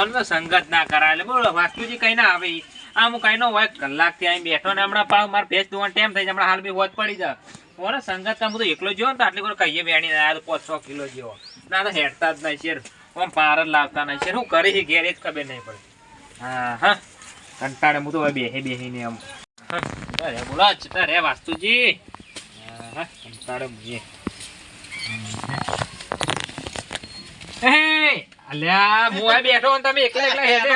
On સંગત ના કરાય. એટલે બોલો વાસ્તુજી કઈ ના આવે. આમ હું કઈ નો હોય કલાક અહીં બેઠો ને હમણાં પાવ મારે ભેસ ધોવાનો ટાઈમ થઈ હમણાં હાલ બી હોત પડી જાય. ઓરે સંગત હું તો એકલો જ્યો ને તો આટલી કોઈ કહીએ બેણી ના તો પાંચ છ કિલો જેવો ના તો હેડતા જ નહીં શેર. આમ પાર જ લાવતા નહીં શેર. હું કરી છે ઘેર જ ખબર નહીં પડે. હા હા. કંટાળે હું તો હવે બેહી બેહીને આમ. અરે બોલો ચિતા રે વાસ્તુજી. હા, કંટાળે. હે, અલ્યા હું આ બેઠો ને તમે એકલા એકલા હેડે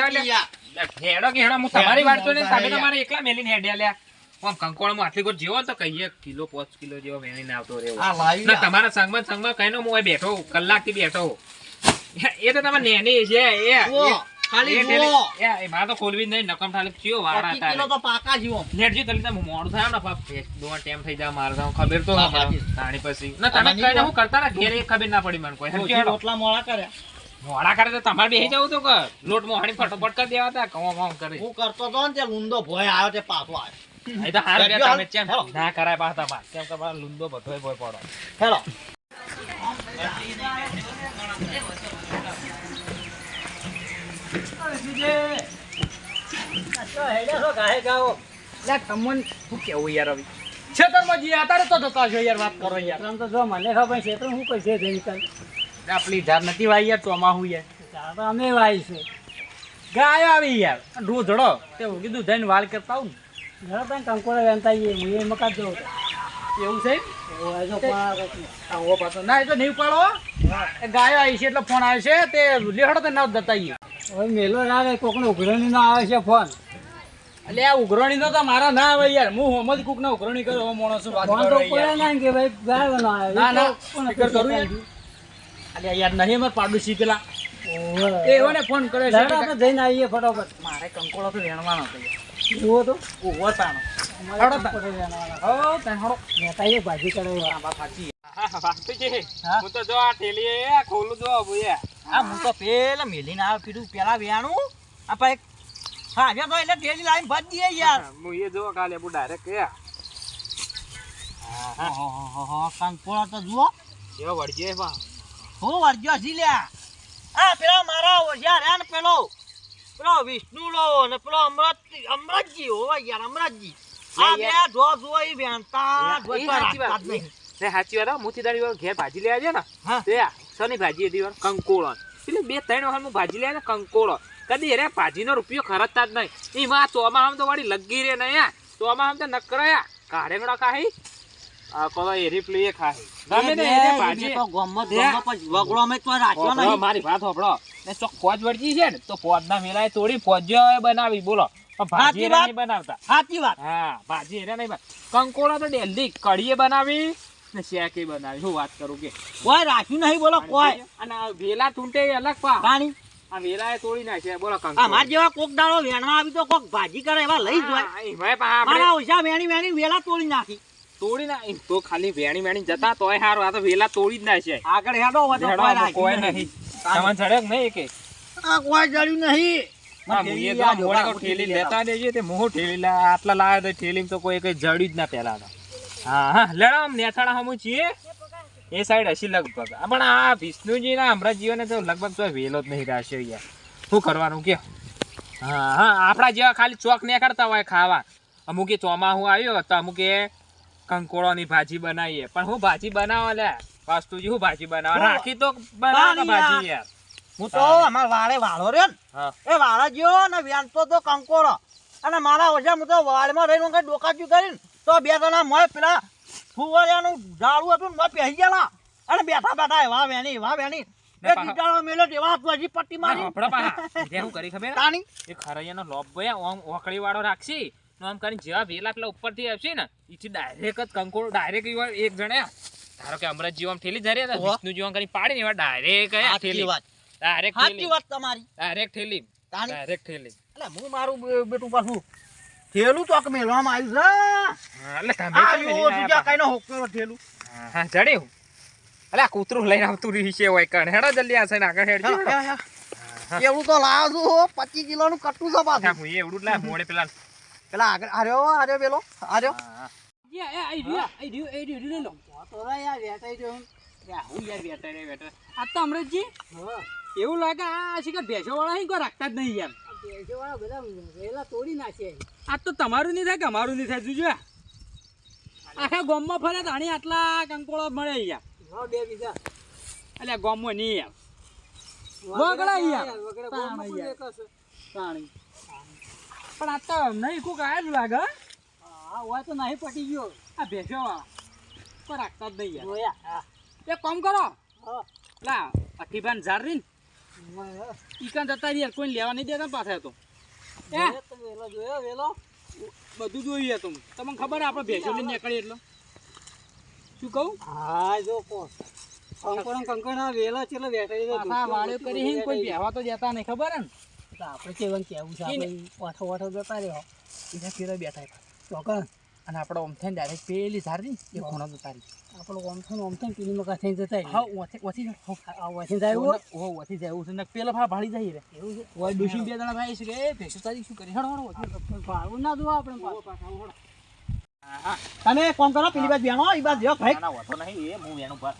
હેડો કે હેડો હું તમારી વાત તો તમે તમારે એકલા મેલીને હેડે અલ્યા આમ કંકોળમાં આટલી કોઈ જેવો તો કહીએ કિલો પાંચ કિલો જેવો વેણીને આવતો રહેવો. ના તમારા સંગમાં સંગમાં કઈ નો હું બેઠો કલાકથી બેઠો. એ તો તમારે નેની છે એ ખાલી એ એ- એ તો ખોલવી નહીં નકમ ઠાલી ચિયો વાળા પચીસ તો પાકા જીવો. નેટજી તલી તમે મોડું થાય ને બાપ દોવા ટાઈમ થઈ જાય મારે તો ખબર તો. તાણી પછી. ના તમે કઈ હું કરતા ને ઘેર એક ખબર ના પડી મને કોઈ. રોટલા મોડા કર્યા. મોડા કરે તો તમારે બેસી જવું તો કે લોટ મોહાણી ફટોફટ કરી દેવા તા કવા વાવ કરી. હું કરતો તો ને તે લુંડો ભોય આવ્યો તે પાછો આવ્યો. અહીં તો હાર બે તમે ચેમ ના કરાય પાછા તમારે. કેમ કે મારા લુંદો બધોય ભોય પડો. હેલો. તમને શું કેવું યાર હવે? ખેતરમાં જઈએ અત્યારે તો જતા છો યાર વાત કરો યાર. આમ તો જો મને ખબર છે તો હું કઈ છે આપણી ઝાડ નથી વાઈ યાર ચોમાહું યાર? અમે વાઈ છે. ગાય આવી યાર. રોજડો તે હું કીધું જઈને વાળ કરતા હું ઘણા પણ કંકોડા વેનતા હું એ મકા જવું એવું છે આવો પાછો. ના એ તો નહીં પાડો ગાયો આવી છે એટલે ફોન આવે છે તે લેહડો તો ના જતા હવે મેલો ના રહે કોક ને ઉઘરણી ના આવે છે ફોન. એટલે આ ઉઘરણી નો તો મારા ના આવે યાર. હું હોમ જ કુક ના ઉઘરણી કરો હો માણસો વાત ના કે ભાઈ ગાયો ના આવે. ના, ના. કરું યાર? અલ્યા યાર નહીં અમાર પાડોશી પેલા. એ ઓહો. ફોન કર્યો છે. આપણે જઈને આવીએ ફટાફટ. મારે કંકોળો તો વેણવાનો હતો જુઓ તો. ઊભો તાણો. તા. હો હા હા? તો જો આ ઠેલી એ ખોલું જો ભૂયા હા તો પેલા મેલીને આવ્યો કીધું પેલા વેણું. આપણે હા આવ્યા તો એટલે ટેલી લાવીને ભરી દઈએ યાર. હું એ જો કાલે બુ ડાયરેક્ટ કે ઓહોહોહો, કંકોડો તો જુઓ. જેવો વળજે બા હું વર્જ્યો છી લ્યા આ પેલો મારા રહ્યા ને પેલો. પેલો વિષ્ણુ લો ને પેલો અમૃત અમૃતજી હોવા યાર અમૃતજી આ બે જો જો વેણતા એ જો તો સાચી રાખતા વાત. જ નહીં. ને સાચી વાત મોતી દાડી ઘેર ભાજી લેવા છે ને. તે શની ભાજી હતી કંકોળો એટલે બે ત્રણ વખત હું ભાજી લેવા ને કંકોળો. કદી અરે ભાજીનો રૂપિયો ખરચતા જ નહીં. એમાં ચોમા આમ તો વાળી લગી રે ને યાર. ચોમા આમ તો નકરાયા કાઢે આ કોલો એરી પ્લી ખાહી. ગમે ને એને ભાજી તો ગમત બે. ગમત વગડો મેં તો રાખ્યો નહીં. મારી વાત હોભળો. ને ચોક ફોજ વળગી છે ને તો ફોજ ના મેલાય તોડી ફોજો બનાવી બોલો. ભાજી એરા નહીં બનાવતા. સાચી વાત. હા ભાજી એરા નહીં બન- તો ડેલી કઢીએ બનાવી ને શેકે બનાવી. હું વાત કરું કે? કોઈ રાખ્યું નહીં બોલો કોઈ. અને વેલા તૂંટે અલગ પા પાણી. આ વેલા તોડી નાખ્યા બોલો અમાર જેવા કોક દાળો વેણવા આવી તો કોક ભાજી કરે એવા લઈ જ જાય. મારા ઓછા વેણી વેણી વેલા તોડી નાખી. તોડી ના તો ખાલી વેણી વેણી જતા તોય હારું. આ તો વેલા તોડી જ નાખે આગળ હેડો કોઈ નહીં. સામાન સડક નહીં કે. આ કોઈ જડ્યું નહીં. ના વિષ્ણુજી ના હમણાં જીવને તો લગભગ તો વેલો જ નહીં યાર. શું કરવાનું કે હા હા આપણા જેવા ખાલી ચોક ને કરતા હોય ખાવા. અમુક ચોમાહું આવ્યો તો અમુકે કંકોળોની ભાજી બનાવીએ. પણ હું ભાજી બનાવો લે. વાસ્તુજી હું ભાજી બનાવો રાખી તો બનાવો ભાજી યાર. હું તો અમાર વાળે વાળો રહ્યો ને. એ વાળા ગયો ને વ્યાંતો તો કંકોળો. અને મારા ઓછા હું તો વાળમાં રહીને કઈ ડોકાચું કરીને તો બે જણા મય પેલા ફુવારિયાનું ઝાડું હતું મોય પહેરી ગયેલા. અને બેઠા બેઠા એવા વેણી એવા વેણી. ને એક પાછા- ઈટાળો મેલ્યો હજી પટ્ટી મારી. આપણા. જે હું કરી ખબર? તાણી. એ ખરૈયાનો લોપ ભયા ઓમ ઓકળી વાળો રાખશી. આમ કરીને જેવા વેલા પેલા ઉપરથી આવશે ને એથી ડાયરેક્ટ જ કંકોડો ડાયરેક્ટ એક જણે. ધારો કે અમરત જીવામ ઠેલી ધરી હતા વિષ્ણુ જીવામ કરીને પાડી ને એવા ડાયરેક્ટ ઠેલી. વાત. ડાયરેક્ટ ઠેલી. વાત તમારી. ડાયરેક્ટ ઠેલી. ડાયરેક્ટ ઠેલી. એટલે હું મારું બેટું પાછું થેલું ચોક મેલવામાં આવ્યું એટલે તમે કઈ નો થેલું પાછા? હા જડે હું. અલે આ કૂતરું લઈને આવતું રહી છે હોય કણ. હેડો જલ્દી આ સાઈડ આગળ હેડજો. કેવડું તો લાવું છું પચીસ કિલોનું કટું છે પાછું. હું એ એવડું જ મોડે પેલા પેલા આગળ આર્યો આર્યો પેલો આર્યો એવું લાગે આ શિખર ભેંસો વાળા રાખતા જ નહીં યાર ભેંસોવાળા બધા વેલા તોડી નાખે. આ તો તમારું નહીં થાય કે અમારું નહીં થાય જોજો. આખા ગોમમાં ફરે તો આટલા કંકોળો મળે યાર. બે બીજા એટલે ગામમાં નહીં યાર. વગડા યાર. વગડા તાણ બોમ્બ યાર. એક હશે. તાણી પણ આ તો નહીં કોક આયા જ લાગે હો. હોય તો નહીં પટી ગયો. આ ભેસો પણ રાખતા જ નહીં યાર. એક કામ કરો. લા અઠીભાન ઝાડ રીન. ઈકાન જતા રહ્યા કોઈ લેવા નહીં દેતા પાછા તો. વેલો જોયો વેલો. બધું જોઈએ તું. તમને ખબર આપણે ભેસો લઈને નીકળી એટલે. શું કહું? હા જો કો. કંકણ કંકણ વેલા છે એટલે બેઠા વાળ્યો કરી હે કોઈ બેહવા તો જતા નહીં ખબર હે ને? આપણે કેવું કેવું છે આપણે ઓઠો ઓઠો જતા રહ્યો. એને પેલા બેઠા ચોકન અને આપણે ઓમ થઈને ડાયરેક્ટ પેલી સારી એ ખૂણો જતા રહી. આપણો ઓમ થઈને ઓમ થઈને પેલી મકા થઈને જતા હા. ઓથી ઓથી જાય? ઓ ઓથી જાય એવું છે. ને પેલા ભા ભાળી જાય રે. એવું છે? ઓય ડુશી બે જણા ભાઈ છે કે એ તારી શું કરી? હડો હડો ઓથી. પણ ના દો આપણે પાછું. તમે કોમ કરો પેલી બાજ વ્યાણો ઈ બાજ જો ભાઈ. ના, વાતો નહીં, એ હું વેણું પર.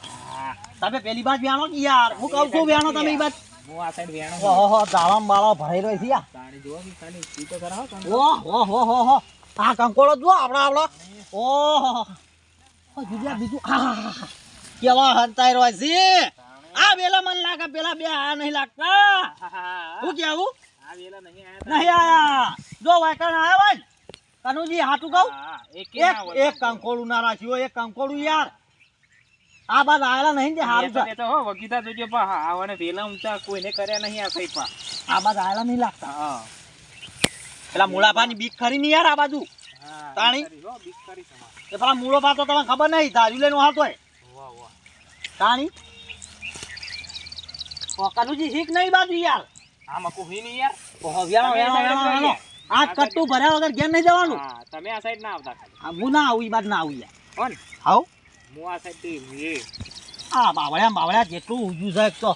તમે પેલી બાજ બેનો યાર. હું કહું છું વ્યાણો તમે ઈ બાજુ. હું આ side વેણું. ઓહો દાળમ બાળો ભરાઈ રહ્યો છે યાર. તાણી જોવો કે ખાલી ઈ તો કરાવો ઓહો હો હો હો આ કંકોળો જુઓ આપણા આપડો ઓહો. હો બીજા. કેવા હંતાઈ રહ્યો છે. આ વેલા મને લાગે પેલા બે આ નહીં લાગતા. હું કેવું આ વેલા નહીં આયા નહીં આયા. જો વાયકણ આયા ને, કનુજી હાટું કહું. એક એક કંકોડું ના રાખ્યું એક કંકોડું યાર. આ બાદ આયેલા નહીં જે હારું એ તો હો, વગીતા જોજો પા હા, આવાને વેલા ઊંચા કોઈને કર્યા નહીં આ કઈ પા આ બાદ આયેલા નહીં લાગતા. હા. પેલા મૂળાભાની બીક ખરી નહીં યાર આ બાજુ? હા, તાણી? બીક હો, તમારે. એ પેલા મૂળો પા તો તમને ખબર નહીં ધાર્યું લઈને વાહ, વાહ. તાણી? ઓ કનુજી શીખ નહીં બાજુ યાર. આમાં હી નહીં યાર. ઓહો વ્યાણો વ્યાણો આ વ્યાણો આ કટ્ટું ભર્યા વગર ઘેર નહીં જવાનું. હા, તમે આ સાઈડ ના આવતા હું ના આવું એ બાદ ના આવું યાર. કોણ હાઉ હું આ સાઈડથી આ બાવળ્યા બાવળ્યા જેટલું છે તો.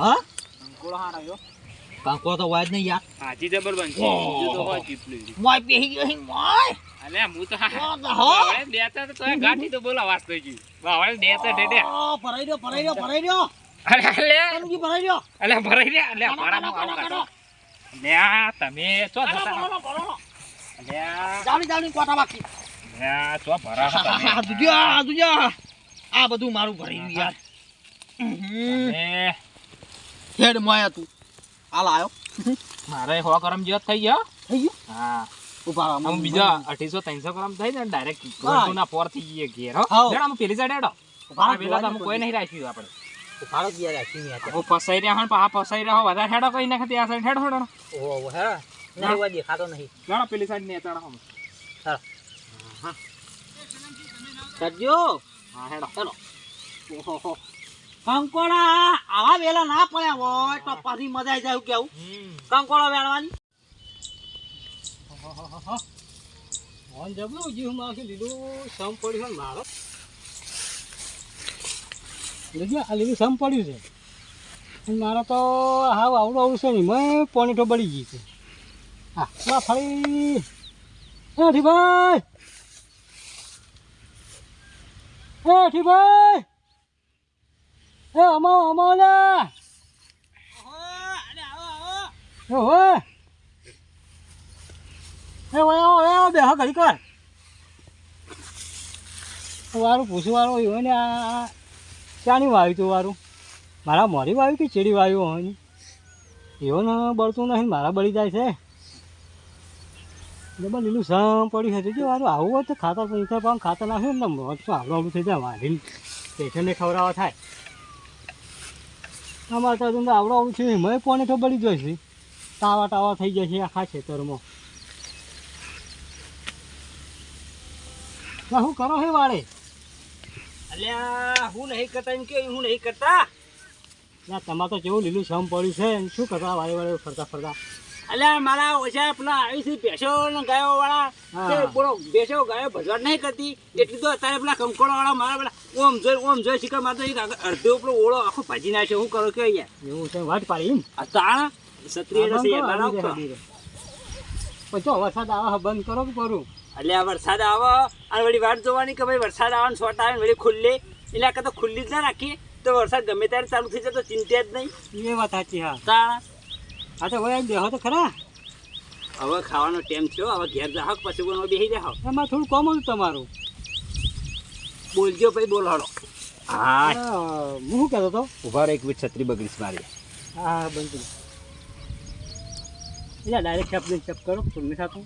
હા અંકોળો હારો છો. કાંકો તો હોય જ નહીં યાર. હાજી જબર બનશે. તો હોય ચીપલું. મોય પેહી ગયો મોય. અલ્યા, હું તો હા- ઓ, તો હો. બાવળે દેતા તો તોય ગાંઠી તો બોલા. બાવળે દેતા. ઓ, ભરાઈ રહ્યો ભરાઈ રહ્યો ભરાઈ રહ્યો ભરાઈ ભરાઈ તમે કોટા બાકી. ભરા આ બધું મારું ભરી યાર. હેડ મોયા તું. હાલ આયો. મારે હો કરમ જેવો થઈ ગયો. થઈ ગયું? હા. ઊભા આમ બીજા અઢીસો ત્રણસો ગ્રામ થઈ ને ડાયરેક્ટ ના પોર થઈ ઘેર હો. આમ પેલી સાઈડ હેડો. તો કોઈ નહીં રાખ્યું આપણે. ઊભા રહો, ગયા રાખી આ તો. હું ફસાઈ રહ્યા પાછા ફસાઈ રહ્યા હોય વધારે હેડો કઈ નાખે આ સાઈડ હેડો હેડો હે. નહીં હોય દેખાતો નહીં. લેડો પેલી સાઈડ ને ચડો હમ કરજો. હા હેડો. ચાલો. ઓહો કંકોડા આવા વેલા ના પડ્યા હોય તો પછી મજા આવી જાય કેવું? કંકોડા વેળવાની ફોન જબરું જીવ માખી લીધું સમ પડ્યું છે મારો. લીધું આ લીધું સમ પડ્યું છે. મારો તો હાવ આવડું આવડું છે નહીં મેં પોણી તો બળી ગઈ છે. હા ફરી ઠીભાઈ એ ઠીભાઈ એ અમા અમા ઓય ઓય બે હા ઘડી કર. વારું પૂછું વાળું હોય ને આ ચાની વાવ્યું તું વારું? મારા મોરી વાવ્યું કે ચેડી વાવ્યું હોય? ને એવો ને બળતું નહીં, મારા બળી જાય છે. ડબલ લીલું સમ પડ્યું છે. જો વારું આવું હોય તો ખાતા તો પણ ખાતર ખાતા નાખ્યું ને મોજ તો આવડું આવડું થઈ જાય વાંધીને. પેશન્ટને ખવડાવવા થાય. અમારે તો તમને આવડું આવડું છે. મેં પોણે તો બળી જાય છે. તાવા તાવા થઈ જાય છે આખા ખેતરમાં. શું કરો હે વાળે? અલ્યા હું નહીં કરતા એમ કે હું નહીં કરતા? ના તમારે તો કેવું લીલું સમ પડ્યું છે શું કરતા વાળે વાળે ફરતા ફરતા? અલ્યા મારા ઓછા પેલા આવી છે ભેંસો ને ગાયો વાળા. તે બોલો ભેંસો ગાયો ભજવાડ નહીં કરતી. એટલી તો અત્યારે પેલા કંકોડો વાળા મારા પેલા ઓમ જોઈ ઓમ જોઈ શીખર મારતો એક અડધો પેલો ઓળો આખો ભાજી નાખ્યો. હું કરો કે અહીંયા? એવું છે વાટ પાડી આ તાણ ક્ષત્રિય એટલા. પછી વરસાદ આવે બંધ કરો કે કરું? એટલે આ વરસાદ આવે અને વળી વાટ જોવાની કે ભાઈ વરસાદ આવે ને આવે ને વળી ખુલ્લે. એટલે આ તો ખુલ્લી જ ના રાખીએ. તો વરસાદ ગમે ત્યારે ચાલુ થઈ જાય તો ચિંતા જ નહીં. એ વાત સાચી હા. તાણા હા તો હવે બેહો તો ખરા. હવે ખાવાનો ટાઈમ થયો હવે ઘેર જાહક પછી બોલવા બેસી જાહક એમાં થોડું કોમ હતું તમારું. બોલજો ભાઈ બોલ હળો હા હા, શું કહેતો હતો? ઊભા રહો એક મિનિટ છત્રી બગડીશ મારી. હા બંધ એટલે ડાયરેક્ટ શેપ ચપ કરો તમને થતું?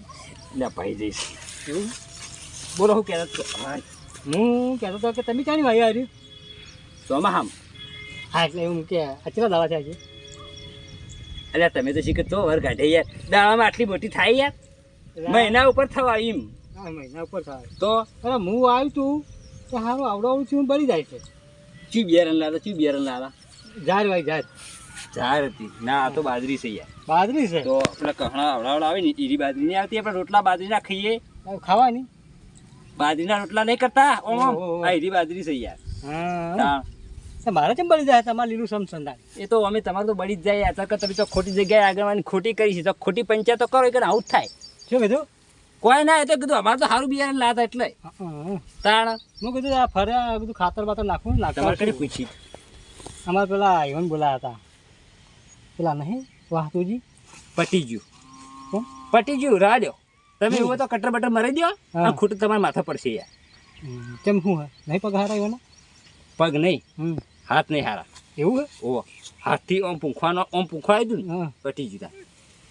એટલે ભાઈ જઈશ. એવું? બોલો હું કહેતો હતો? હું. કહેતો હતો કે તમે ક્યાંની ભાઈ આવ્યું સોમાહામ. હા એટલે એવું કે અચરા દાવા છે? એટલે તમે તો શીખત તો વર કાઢે યાર. દાવામાં આટલી મોટી થાય યાર. મહિના ઉપર થવા એમ. મહિના ઉપર થાય. તો? અરે હું આવ્યું તું તો હારું આવડાવું આવડું છું બળી જાય છે. ચી બિયારણ લાલા ચી બિયારણ લાલા જાર ભાઈ જાર. જાર હતી. ના આ તો બાજરી છે યાર. બાજરી છે? તો આપણે કહણા આવડાવડા આવે ને ઈરી બાજરી નહીં આવતી આપણે રોટલા બાજરીના ખાઈએ. ખાવાની? બાજરીના રોટલા નહીં કરતા ઓમ. આ ઈરી બાજરી છે યાર. હા. મારે કેમ બળી જાય તમારે લીલું સમસંધાન? એ તો અમે તમારે તો બળી જ જાય યાર. તમે તો ખોટી જગ્યાએ આગળવાની ખોટી કરી છે. તો ખોટી પંચાયત તો કરો કે આવું થાય. શું કીધું? કોઈ ના એ તો કીધું અમારે તો સારું બિયારણ લાતા એટલે. તાણ. હું કીધું આ ફરે બધું ખાતર બાતર નાખવું ને તમારે કરી પૂછી. અમારે પેલા ઈવન બોલાયા હતા. પેલા નહીં વાહતુજી? પટી ગયું? પટી ગયું રાહ દો તમે એવું તો કટર બટર મરી દો. ખોટું તમારા માથા પડશે યાર. કેમ શું હે? નહીં પગાર આવ્યો પગ નહીં. હાથ નહીં હારા. એવું ઓ હાથથી ઓમ પૂંખવાનો ઓમ પૂંખવા દઉં ને પટી તાર.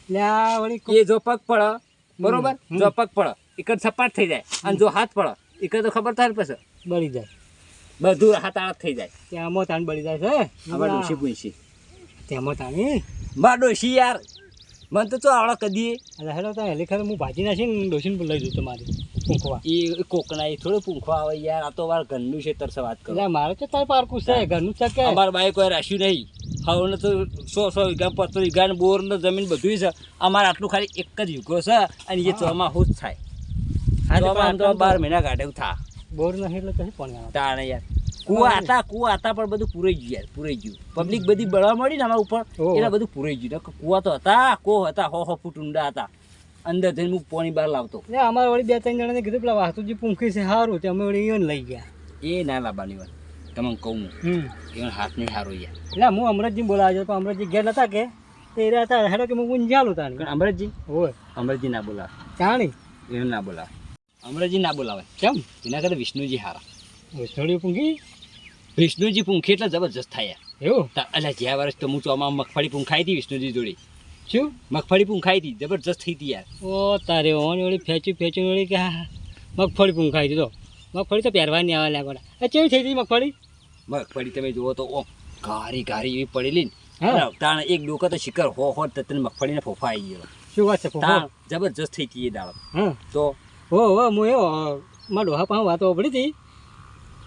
એટલે એ જો પગ પડે બરોબર. જો પગ પડે એકદ સપાટ થઈ જાય. અને જો હાથ પડે એક તો ખબર થાય પછી બળી જાય. બધું હાથ આળત થઈ જાય. ત્યાં તાણ બળી જાય છે આમાં ડોશી ત્યાં ત્યાંમાં તાણી. માં ડોશી યાર. મને તો આવડો કદી. એટલે હેલો તો હેલી ખરે હું ભાજી નાખીને ડોસીને લઈ જઉં તમારે. પૂંખવા. એ કોકના એ થોડું પૂંખવા આવે યાર આ તો વાર ઘરનું છે તરસે વાત કરો. એટલે મારે તો તારે પારકું છે ઘરનું છે કે? અમાર બાઈ કોઈ રાશ્યું નહીં. હવે તો સો સો વીઘા પચસો વીઘા ને બોર ને જમીન બધું છે. અમારે આટલું ખાલી એક જ વીઘો છે અને એ જ થાય. હા, તો પણ બાર મહિના કાઢે થા. બોર નહીં એટલે કશું પણ તાણે યાર. કુવા હતા કુવા હતા પણ બધું પૂરાઈ ગયું પૂરાઈ ગયું. પબ્લિક બધી બળવા મળી ને અમારા ઉપર. એટલે બધું પૂરાઈ ગયું. કુવા તો હતા કો હતા હો હો ફૂટ ઊંડા હતા. અંદર જઈને હું પાણી બહાર લાવતો. એટલે અમારે વળી બે ત્રણ જણાને કીધું પેલા જે પૂંખી છે સારું તે અમે વળી ઈવન લઈ ગયા. એ ના લાવવાની વાત. તમને કહું હું. હમ. હાથ નહીં સારો યાર. એટલે હું અમરતજી બોલાવ્યો પણ અમરતજી ઘેર નતા કે? તે એ રહ્યા હતા હેડો કે હું ઊંઝાલું તાણી. અમરતજી? હોય અમરતજી ના બોલાવે. જાણી. એને ના બોલાવે. અમરતજી ના બોલાવે. કેમ? એના કરતા વિષ્ણુજી હારા. વિષ્ણુજી પૂંખી? વિષ્ણુજી પૂંખી એટલે જબરજસ્ત થાય એવું? તા- અલ્યા જ્યાં વર્ષ તો હું ચોમાં મગફળી પૂંખાઈ હતી વિષ્ણુજી જોડે. શું? મગફળી પૂંખાઈ હતી જબરજસ્ત થઈ હતી યાર. ઓ તારે ઓન વળી ફેંચ્યું ફેંચ્યું વળી કે મગફળી પૂંખાઈ તો. મગફળી તો પહેરવાની આવે લાગોડા એ કેવી થઈ હતી મગફળી? મગફળી તમે જુઓ તો ઓ ઘારી ઘારી એવી પડેલી ને. તાણ એક ડોકા તો શિખર હો હો તને મગફળીને ફોફા આવી ગયો. શું વાત છે જબરજસ્ત થઈ હતી એ દાળ તો ઓ હો હું એવો મારા ડોહા પાસે વાતો પડી હતી.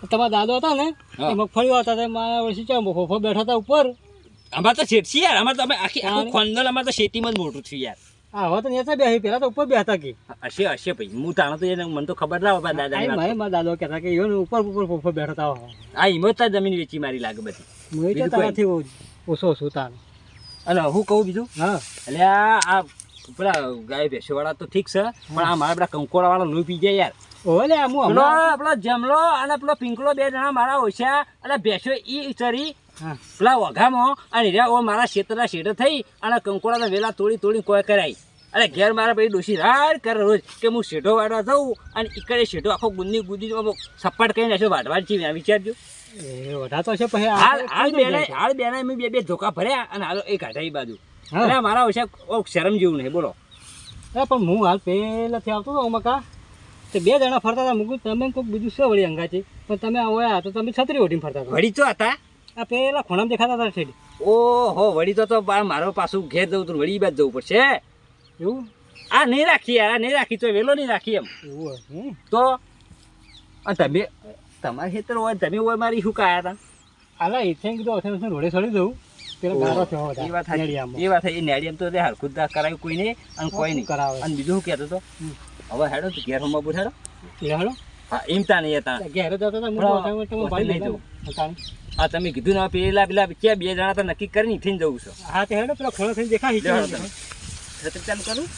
તમારા દાદો હતા ને. એ મગફળી હતા તે મારા વર્ષે ચાલ ફોફો બેઠા હતા ઉપર. અમારે તો શેઠ છીએ યાર અમારે તો અમે આખી આખું. ખોંદલ અમારે તો શેતીમાં જ મોટું થયું યાર. હા હવે તો નેતા પેલા તો ઉપર બેઠા કે. હશે હશે ભાઈ હું તાણ તો એને મને તો ખબર ના હોય દાદા મારે મારા દાદો કહેતા કે ઉપર ઉપર ફોફો બેઠા હતા આ જમીન વેચી મારી લાગે બધી. હું બીજું તારાથી ઓછો ઓછું તાર. અને હું કહું બીજું? હા. એટલે આ આ પેલા ગાય ભેંસો વાળા તો ઠીક છે પણ આ મારા પેલા કંકોડા વાળા લોહી પી જાય યાર. ઓલે આમો પેલો જમલો અને પેલો પિંકલો બે જણા મારા ઓછા અને ભેંસો ઈ ચરી પેલા વઘામાં અને રહ્યા ઓ મારા ક્ષેત્રના શેઠ થઈ અને કંકોડા વેલા તોડી તોડી કોઈ કરાઈ. અરે ઘેર મારા પછી ડોશી રાડ કરે રોજ કે હું શેઢો વાળવા જાઉં અને ઈકડે શેઢો આખો ગુંદી ગુંદી સપાટ કરીને નાખ્યો વાટવા છે વિચારજો. એ વઢા છે પછી હાલ બેને. હાલ બેના મેં બે બે ધોકા ભર્યા અને હાલ એ કાઢા એ બાજુ અરે મારા ઓછા ઓ શરમ જેવું નહીં બોલો. પણ હું હાલ પહેલાથી આવતો હતો મકા તે બે જણા ફરતા હતા. મૂકું તમે કોઈક બીજું શું વળી અંગાથી પણ તમે આવ્યા તો તમે છત્રી ઓઢીને ફરતા હતા. વળી તો હતા. આ પેલા ખૂણામાં દેખાતા હતા છેડી ઓહો વળી તો તો મારો પાછું ઘેર જવું તો વળી બાદ જવું પડશે. એવું? આ નહીં રાખી યાર આ નહીં રાખી તો વેલો નહીં રાખી એમ. એવું. તો? તમે તમારે ખેતર હોય તમે હોય મારી શું કાયા હતા? અલા એ થેન્ક કીધું અથે રોડે થયો હતા એ વાત. એ વાત. એ નેડિયમ તો હરખુદ કોઈ નહીં અને કોઈ નહીં. કરાવે. અને બીજું શું કહેતો હતો. હવે હેડો તો ઘેર હોમાં પૂછાડો હાલો હા એમ તા નહીં હતા. ઘેરે જતા હતા હું ભાઈ નહીં હતા. આ તમે કીધું ને પેલા પેલા ક્યાં બે જણા તો નક્કી કરીને ઈથી જવું છે. હા તે હેડો પેલા ખોણો થઈને દેખાય તમે. છત્રી ચાલુ કરું.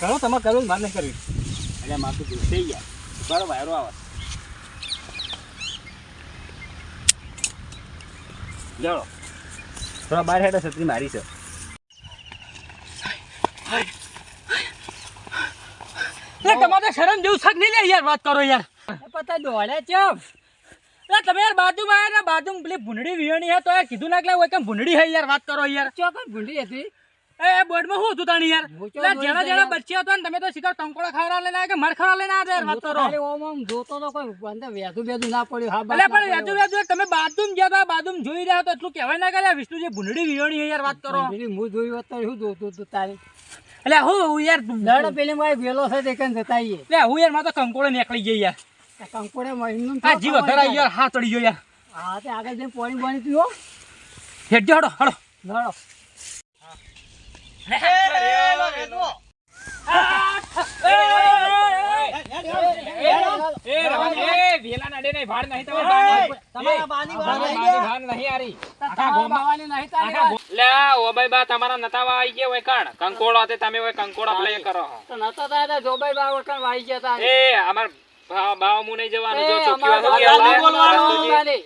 કરો તમારે કરવું મારે નહીં કરવી. એટલે મારે તો થઈ ગયા. બરાબર વાયરો આવે. જાઓ. થોડા બહાર હેડો છત્રી મારી છે. લે તમારે તો શરમ જેવું શક નહીં લે યાર વાત કરો યાર. પતા દોડે ચમ લે તમે યાર બાજુમાં આયા ને બાજુમાં પેલી ભૂંડી વિહણી હે તો યાર કીધું ના કે કેમ ભૂંડડી હે યાર વાત કરો યાર. ચો કેમ ભૂંડી હતી? એ બોર્ડમાં શું હતું તાણી યાર? લે જેના જઈ જેના. બચ્ચે હતો ને તમે તો સીધા ટંકોડા ખાવડા લઈને આવ્યા કે મર ખાવડા લઈને આવ્યા યાર વાત કરો. ખાલી ઓમ ઓમ જોતો તો કોઈ અંદર વેધું વેધું ના પડ્યું. હા એટલે પણ વેધું વેધું તમે બાથરૂમ ગયા હતા બાથરૂમ જોઈ રહ્યા તો એટલું કહેવાય ના કે વિષ્ણુ જે ભૂંડડી વિહણી હે યાર વાત કરો. હું જોયું હોત તો શું જોતું હતું તારી? એટલે હું હું યાર દડ પેલી માં વેલો છે તે કન જતા આઈએ હું યારમાં તો કંકોડે નીકળી ગઈ યાર કંકોડે મહિનું આ જીવ વધારે યાર હા ચડી ગયો યાર હા તે આગળ જઈને પાણી પાણી પીવો હેડજો હડો હડો નહીં તમારે ભાડ નહીં. તમારા બાની ભાડ નહીં, આ રહી આખા ગોમાવાની નહીં તારી લે ઓબાઈ બા તમારા નતાવા આઈ ગયા હોય કાણ? કંકોડો તે તમે હોય કંકોડા પ્લે કરો. નતા તો નતો તારે જોબાઈ બા વકણ વાઈ ગયા તા એ અમાર બાવા નહીં જવાનું જો ચોકી વાત બોલવાનું.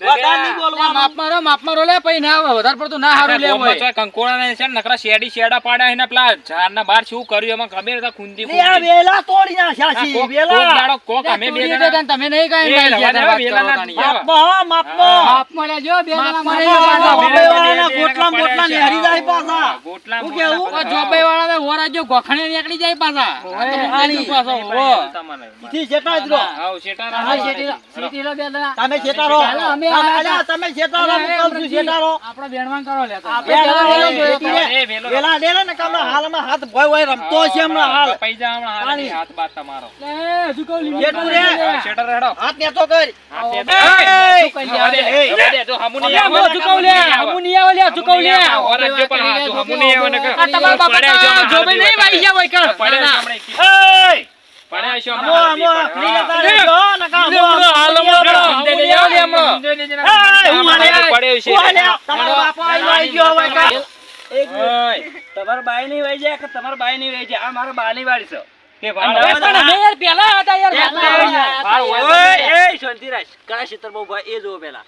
માપ મારો માપ મારો લે પછી ના વધારે પડતું ના હારું લેવું હોય ચોય ને છે નકરા શેરડી શેરડા પાડ્યા એના પેલા ઝાડના બહાર શું કર્યું એમાં ખબર હતા ખૂંદી આ વેલા તોડી નાખ્યા છે, વેલા. દાડો કોક અમે બે જણા- તમે નહીં કાંઈ. દીવા. માપમાં, માપમાં. બાપ મળ્યા જો બે જણા મળે ગોટલા પડ્યા નેહરી છે. જાય પાછા. ગોટલા શું કેવું? બધા. ઓ જોબાઈ વાળાને જો ગોખણે નીકળી જાય પાછા આની. પાછો, ઓ. ઈથી શેઠા જ રહો. હા, રાખો. શેઠી- શેઠી લો બે જણા. તમે શેઠા રહો. અમે આ- અલ્યા, તમે શેઠા રહો, છું રહો. આપણે બેણવાન કરો જોયો તો. વેલા દે ને કે હાલમાં હાથ ભોય ભોય રમતો છે હમણાં હાલ. કપાઈ હમણાં હાલ હાથ બાદ તમારો લે હજુ કહું લીંબુ રે. લે. રેડો. હાથ નેતો કર. લે લે લે તમારા બાપા જોબાઈ નહીં વાઈ ગયા હોય ના, ના. હમણાં. તમારો બાય નહીં વહી જાય કે તમારા બાય નહીં વહી જાય? આ મારા બા ની વાળી છે. કે પહેલા હતા યાર. શાંતિરાજ. કણા ક્ષેત્ર બહુ એ જોવો પેલા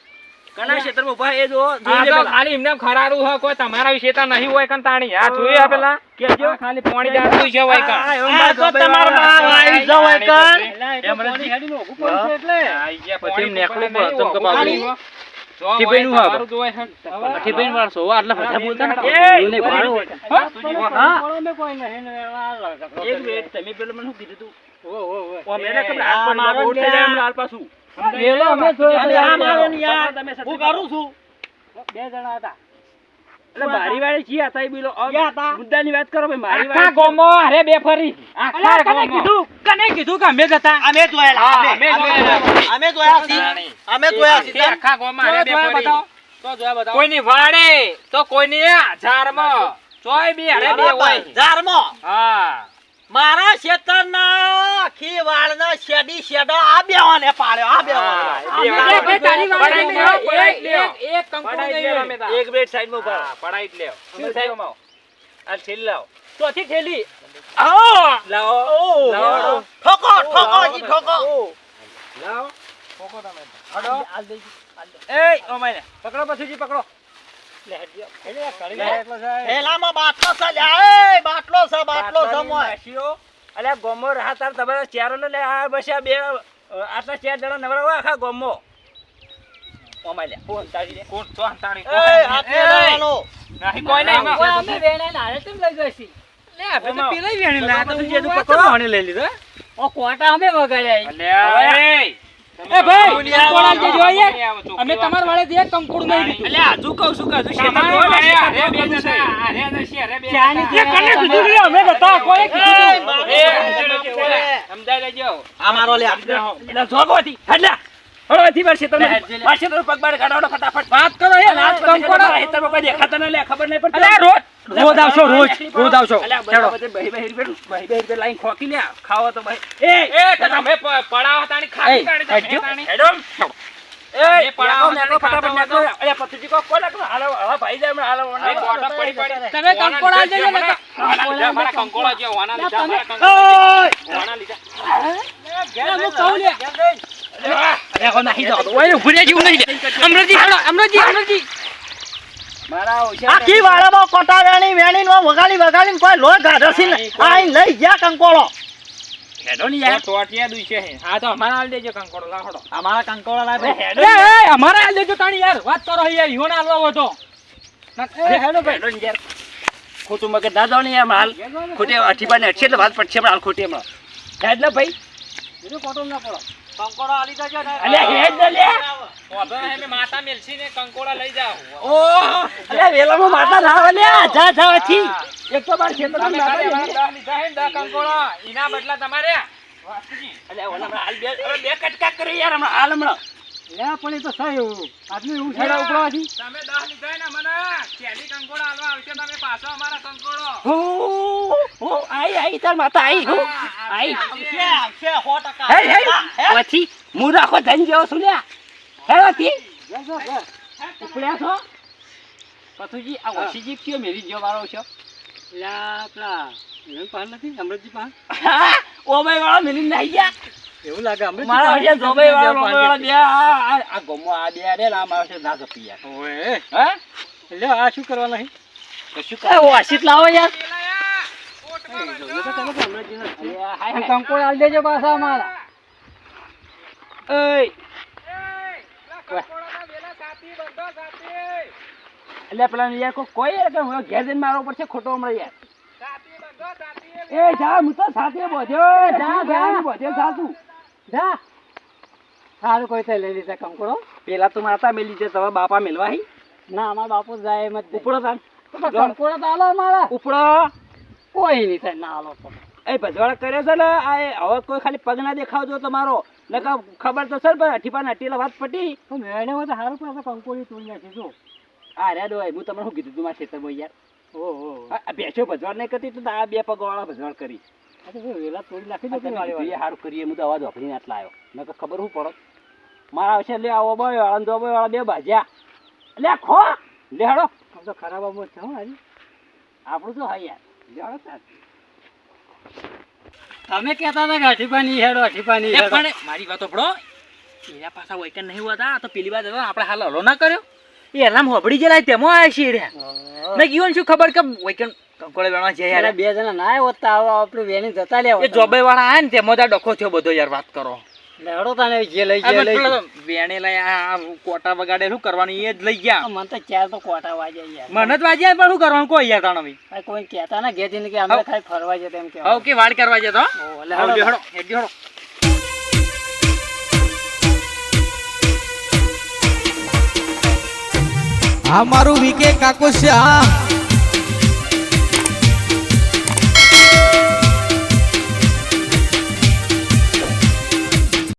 કણા ક્ષેત્રમાં ઊભા એ જો જોઈ. ખાલી એમને ખરારું હોય કોઈ તમારા વિશે તો નહીં હોય કન તાણી આ જોયું આ પેલા કેજો. ખાલી પાણી જાણતું છે હોય મારો તો ધોબે માં આવી જો હોય કાં. એલા, હેડી નો ઊભું પડશે એટલે. આઈ ગયા પછી એમ નેકલું પર તમ કે બાબરી. હોય. જો ટીપાઈનું હોય, આવે. તમારું જોવાય છે ને. ટીપાઈને વાળશો, ઓ, આટલા બધા બોલતા ને. એ, બોલે હા? હા. કોઈ નહીં ને. એક મિનિટ, તમે પેલું મને શું કીધું તું? ઓ, ઓ, ઓ. મેં કેમ આ મારો ગયો, બહુ જાય લાલ પાછું. અમે યાર. મારો ને યાર, તમે સત્ય હું કરું છું? બે જણા હતા. એટલે મારી વાળી જી હતા એ બોલો અ, ક્યાં વાત કરો ભાઈ મારી વાળી ગામમાં હારે બે ફરી. આખા અલ્યા, કીધું? કને કીધું કે અમે જ અમે જોયેલા અમે અમે અમે જોયેલા. અમે જોયા અમે જોયા છીએ. આખા ગામમાં હારે બે ફરી. તો જોયા બતાવો. કોઈની વાડે તો કોઈની આ ચોય બી હારે બે હોય. ઝાડમાં. હા. મારા ખેતરના આખી વાળના શેડી શેડો આ બેવાને પાડ્યો આ બેવાને. એક- એક સાઈડ. હા, પડાઈ જ સાઈડમાં આ થેલી લાવો. ચોથી આવો. લાવો. લાવો. ઠોકો ઠોકો જી ઠોકો લાવો. હડો. એ ઓ માયને. પકડો પછી પકડો. અલ્યા ગોમો રહા તાર તમારા ચેરો ને લે આ બસ આ બે આટલા ચાર જણા નવરા હોય આખા ગોમો ઓ માયલે, ફોન તાળી દે. કોણ તો હંતાણી? એ હાથ એ, લેવાનો નહીં, કોઈ નહીં અમે વેણાઈને હારે કેમ લઈ જઈશી? લે આપણે તો પેલા જ વેણી પછી તો હું પકડો. વાંચી લઈ લીધો ઓ, કોટા અમે વગાડ્યા અલ્યા, એ. એ ભાઈ આવો, જે જોઈએ અમે તમાર વાળે દે કંકોડું નહીં લીધું અલ્યા હજુ કહું છું કે હજુ ને, શેતાન બે છે. જણા, હારે જશે, હારે બે ચાની જણા. કને કીધું કે અમે બતા કોઈ કીધું એ, છે. સમજાઈ લેજો. આ મારો લે એટલે જોગોથી એટલે હળવાથી હળો તમને મારા તો પગબાર શેતાનમાં પગ બહાર કાઢો ફટાફટ. વાત કરો યાર આ પછી કંકોડા હેતરમાં કોઈ દેખાતા ન લે, ખબર નહીં પડતી. અલ્યા રોજ રોજ આવશો રોજ રોજ આવશો બધે બહી બહી રૂપિયા- બહી બહી લાઈન ખોકી લ્યા. ખાવો તો ભાઈ. એ, એ, તમે પડાવ તાણી, હેડજો. તાણી. હેડો. એ પડાવ આ ફટાફટ મેકો. અલ્યા, પતુજી કહો, કોણ લાગુ? હાલો, હવે ભાઈ જાય, હાલો, એ. કોટા પડી પડી. તમે આલી દેજો ને મારા કંકોડા જે વાના લીધા, મારા કંકોડા વાના લીધા. હું કહું લે. અરે, કોના હી દો ઓય, ઊભી જીવ ઊભી અમરજી હેડો અમરજી અમરજી આખી વાળામાં કોટા વેણી વેણી નો વગાડી વગાડીને કોઈ લોહી ગાઢો છે આ લઈ ગયા કંકોળો. હેડો ને તો યાર. ટોટિયા અમારા હાલ દેજો કંકોડો લાવડો અમારા કંકોળો લાવે હેડો એ ને. અમારે આલ દેજો તાણી યાર. વાત કરો યાર. ઈવોને આલવા હોય તો. હેડો ભાઈ. હેડો યાર. ખોટું મગજ ના જાઓ ને યાર હાલ ખોટી અઠીબાને અઠી એટલે વાત પડશે પણ હાલ ખોટી હમણાં હેડ ને ભાઈ. બીજો કોટો ના પડો. કંકોળો આલી જજો ને. અલ્યા હેડ ને લે. વાંધો નહીં, અમે માતા મેલસી ને કંકોડા લઈ જાઓ. ઓહ અલ્યા વેલામાં માતા ના આવે લ્યા જા જા અથી એક તો બાર ખેતરમાં તમે માતા લીધા હે ને દસ કંકોડા. એના બદલા તમારે વાસુજી. અલ્યા ઓલા હાલ બે હવે બે કટકા કરી યાર હમણાં હાલ હમણાં. લે પણ એ તો થાય એવું. આટલું એવું છે ઉપરવાથી તમે દસ લીધા ને મને. પહેલી કંકોડા હાલવા આવશે તમે પાછો અમારા કંકોડો. હો હો આઈ આઈ તાર માતા આઈ હો. આઈ. આવશે આવશે સો ટકા. હે હે પછી હું રાખો ધન જેવો છું લ્યા હે ઉપડ્યા છો? પથુજી આ ઓશીજી કયો મેરી જો વાળો છો? લે આપણા એમ પાન નથી અમૃતજી હા ઓબાઈ વાળા મેલી નાઈ ગયા. એવું લાગે મારા જોબાઈ વાળા બે આ આ- ગમો આ બે રે ના મારે છે ના જપી યાર ઓએ હે? લે આ શું કરવાના છે કશું કરે ઓશીત લાવો યાર. કંકોળ આલી દેજો પાછા અમારા. ઓય. એટલે પેલા યાર કોઈ કોઈ યાર કે હું ઘેર જઈને મારો પડશે? ખોટો હમણાં યાર. એ જા હું તો સાથે બોધ્યો. જા જા હું બોધ્યો સાસુ જા. સારું કોઈ તો લઈ લીધા કંકોળો પેલા તો માતા મેલી છે તમે બાપા મેલવા હી. ના અમારા બાપુ જાય એમ જ ઉપડો તાન કંકોડો તો આલો અમારા. ઉપડો. કોઈ નહીં થાય ના આલો તો એ ભજવાડા કરે છે ને આ હવે કોઈ ખાલી પગ ના દેખાવજો તમારો. નકર ખબર તો સર પણ અઠી પાને અઠીલા વાત પટી. તો મેળે તો સારું પાસે કંકોળી તોડી નાખી જો. આ રે દોય હું તમને શું કીધું તું મારા ખેતરમાં યાર? ઓહો ભેંસો ભજવાડ નહીં કરતી તો આ બે પગ વાળા ભજવાડ કરી. વેલા તોડી નાખી દે સારું કરીએ હું તો અવાજ વાપરીને આટલા આવ્યો. નકર ખબર શું પડો? મારા આવશે લે આવો બોય વાળા દો બોય વાળા બે ભાજ્યા લે ખો! લે હડો આમ તો ખરાબ અમો છે હો હારી. આપણું તો હા યાર? લે હળો તાર. તમે કહેતા હતા કે અઠીપાની હેડો એ હેડો. પણ મારી વાત પડો એના પાછા વૈકન નહીં હોતા તો પેલી હવે આપણે હાલ હલો ના કર્યો. એ એલામ હોબડી જેલા તેમાં આવ્યા છીએ રે. ઓહો. મેં કીધું શું ખબર કે વૈકન કંકોળે વેણવા જઈ યાર બે જણા ના હોતા આવો આપણું વેણી જતા લેવા એ જોબે વાળા આયા ને તેમાં ત્યાં ડખો થયો બધો યાર વાત કરો. લેડો તાને જે લઈ ગયા લઈ. વેણે લઈ આ કોટા વગાડે શું કરવાનું એ જ લઈ ગયા મને તો ચાર તો કોટા વાગે યાર મને જ વાજ્યા પણ શું કરવાનું કોઈ યાર તાણો ભાઈ કોઈ કહેતા ને ઘેર કે અમે. ખાલી ફરવા જતા એમ કે કહેવાય. કે વાડ કરવા જતો હેડો. હળો આ મારું વીકે કાકો આ